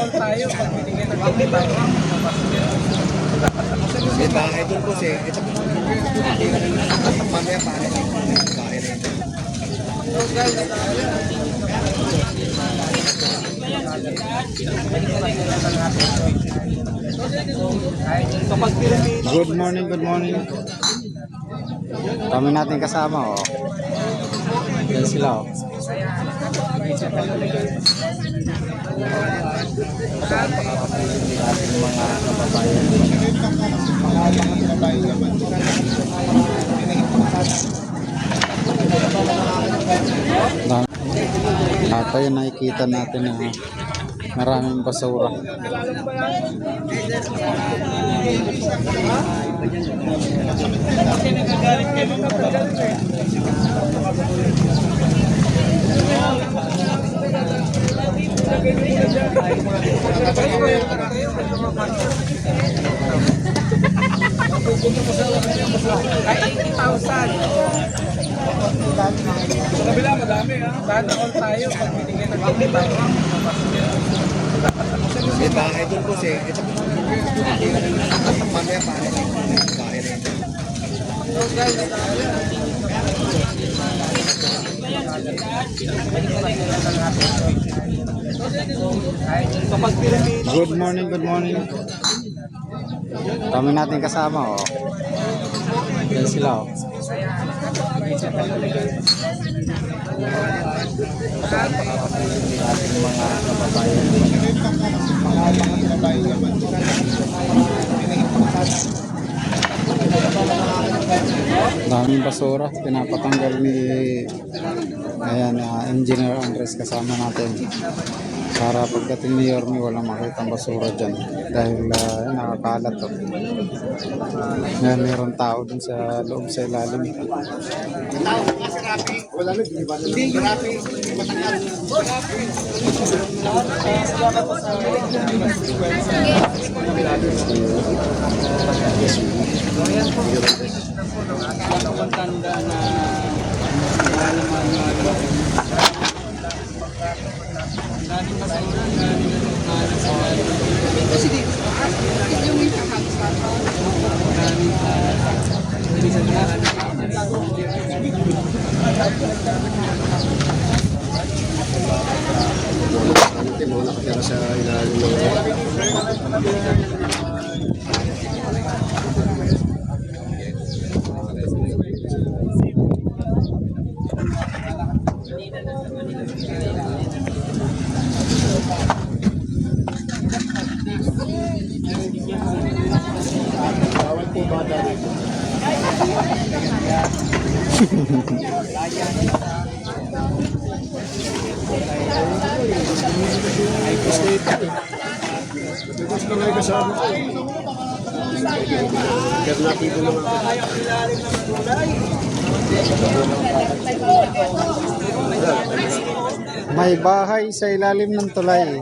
all tayo pag binigyan ng pagkita. Kasi bahay doon po siya. Ito po. Mamaya bahay. Kapag pinili, Good morning, good morning. Kami natin kasama, oh. Yan sila, oh. Ating mga kababayan. Dami. Ito yung nakikita natin na maraming basura. Ay 80,000. Sa kabila, madami ha. Sana all tayo pag binigyan ng pagkita. Kasi bahay doon po siya. Ito po. Mamaya paano ito. Kapag pinili, Good morning, good morning. Kami natin kasama, oh. Yan sila, oh. Ating mga kababayan. Daming basura, pinapatanggal ni ayan, ah, Engineer Andres kasama natin. Para pagdating ni Yorme, walang makitang basura dyan. Dahil ah, nakakalat to. Ngayon, meron tao dun sa loob sa ilalim. Wala na, di ba? Hindi, tanda na malaman na Daming basura, daming sa Kasi dito, yung may kakagsa. Daming kalat. Hindi sa Hindi mo nakatira sa ilalim ng May bahay sa ilalim ng tulay.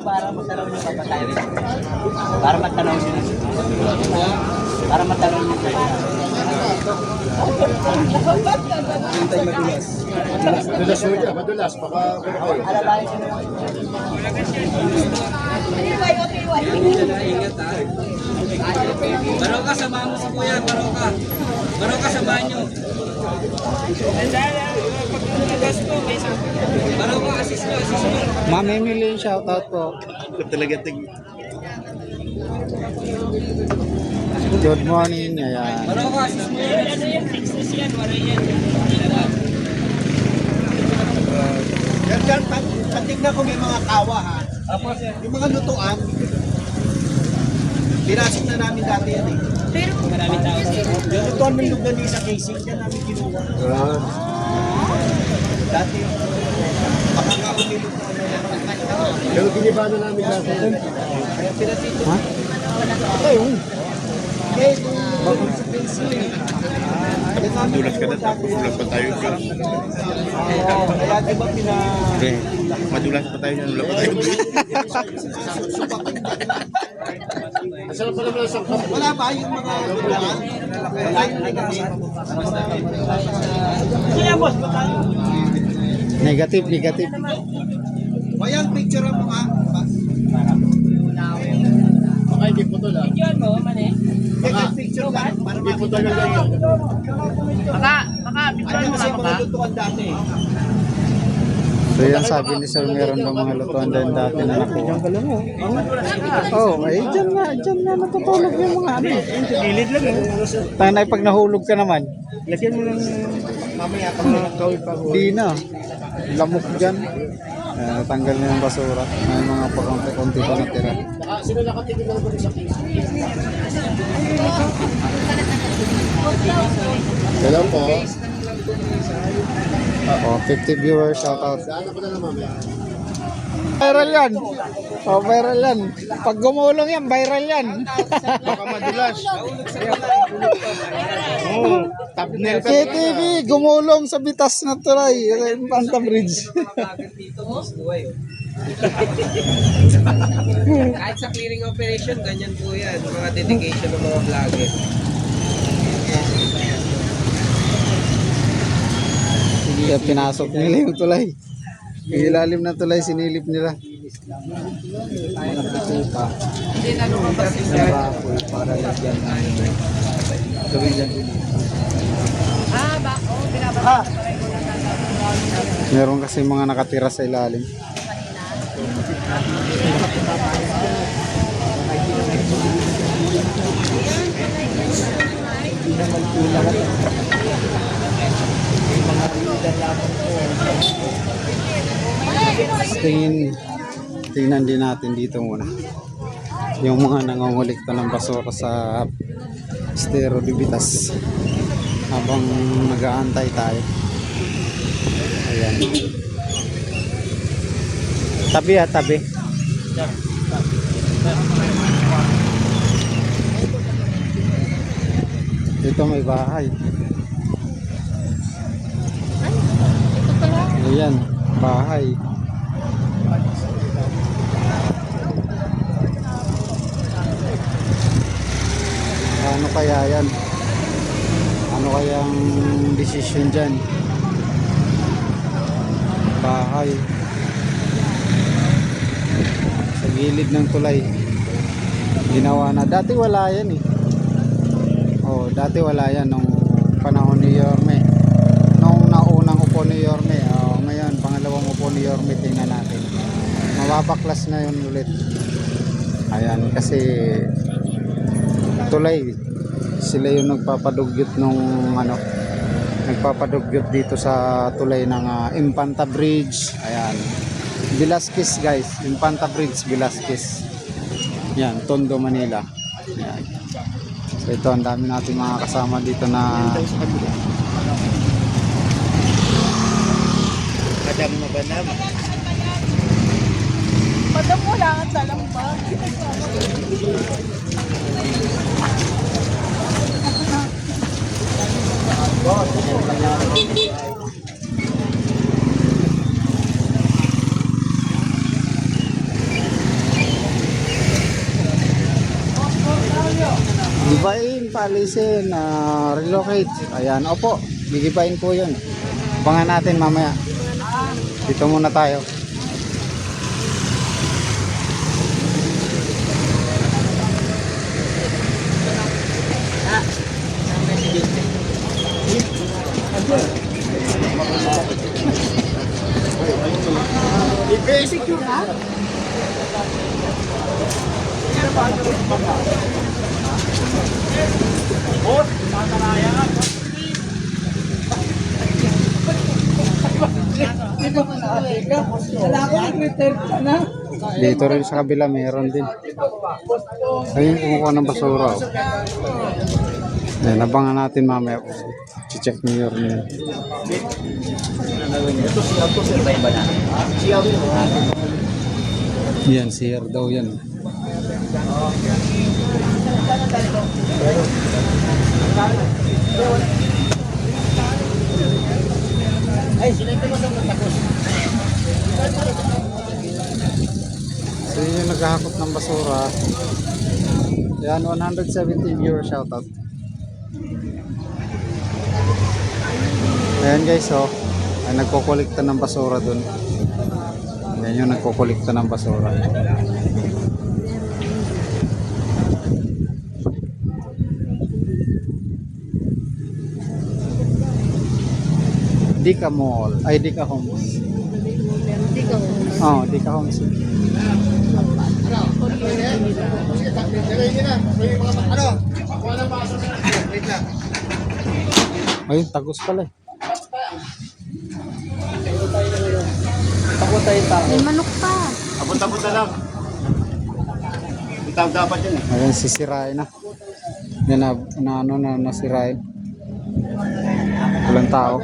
Para niyo pa ba tayo? Para matanaw niyo. Para matanaw niyo. Madulas mo dyan, madulas. Baka kumakain. Alalayan niyo. Baro ka, samahan mo si Kuya. Baro ka. Baro ka, samahan nyo. Baro Mamimili yung shoutout po. Talaga tig. Good morning. Ayan. Yan dyan, patignan ko may mga kawa ha. Sir. Yung mga lutuan, pinasok na namin dati yan eh. Tao. Yung lutuan ng lugani sa casing, dyan namin kinuha. Dati. Pero giniba na namin dati. Ha? Ayun. Okay. Madulas ka na tapos ulang pa tayo. Kaya di ba pina... Madulas pa tayo, ulang pa tayo. Masarap pa naman sa Wala ba yung mga lutuan? Wala yung negative. Kaya boss, ba tayo? Negative, negative. Bayang picture mo nga. Yun mo, mani. Bayang picture ka. Para makita mo. Baka, baka, picture mo kasi nga mga ba? lutuan dati. So yan sabi ni Sir, meron daw mga lutuan din dati na nakuha. Oh, ay dyan nga, dyan nga natutulog yung mga ano. Gilid lang eh. Tanay pag nahulog ka naman, Lagyan mo ng mamaya pa ko. di na. Lamok dyan. Uh, tanggal niya yung basura. May mga pakunti-kunti pa natira. Sino nakatigil na ba sa Hello po. Oh, 50 viewers, shout out. Daan ako na lang mamaya. Viral yan. Oh, viral yan. Pag gumulong yan, viral yan. Baka madulas. Oo. Thumbnail gumulong sa bitas na tulay. Panta Bridge. Kahit sa clearing operation, ganyan po yan. Mga dedication ng mga vlogger. Kaya pinasok nila yung tulay. Ilalim ng tulay, sinilip nila. Mga bituka. Ng baboy para lagyan gawin dyan. Ah, ba? Oh, binabasa. Meron kasi mga nakatira sa ilalim. Tingin, tingnan din natin dito muna. Yung mga nangungulikta ng basura sa Estero de Vitas habang nag-aantay tayo. Ayan. Tabi ah, tabi. Dito may bahay. Ayan, bahay. Ano kaya yan? Ano kayang decision dyan? Bahay. Sa gilid ng tulay. Ginawa na. Dati wala yan eh. Oh, dati wala yan nung panahon ni Yorme. Nung naunang upo ni Yorme. Oh, ngayon, pangalawang upo ni Yorme, tingnan natin. Mababaklas na yun ulit. Ayan, kasi tulay. Sila yung nagpapadugyot nung ano, nagpapadugyot dito sa tulay ng ah, Impanta Bridge. Ayan. Velasquez guys, Impanta Bridge, Velasquez. Yan, Tondo, Manila. Yan. So ito, ang dami natin mga kasama dito na Madam na ba naman? Madam mo lang at salang ba? Gibain, palisin, ah, relocate. Ayan, opo, gigibain po yun. Abangan natin mamaya. Dito muna tayo. Dito rin sa kabila, meron din. Ayun, kumukuha ng basura. Oh. Ayan, abangan natin mamaya. Check niyo yun. Iba-iba na. Yan, CR daw yan. So yun yung naghahakot ng basura. Yan, 170 viewers shoutout. Ayan guys, oh. Ay, nagkukulikta ng basura dun. Yan yung nagkukulikta ng basura. Dika Mall. Ay, Dika Homes. Oo, oh, Dika Homes. Ayun, tagos pala eh. May manok pa. Abot-abot na lang. Itaw dapat yun eh. Ayun, sisirain na. Yan na, na ano na nasirain. Walang tao.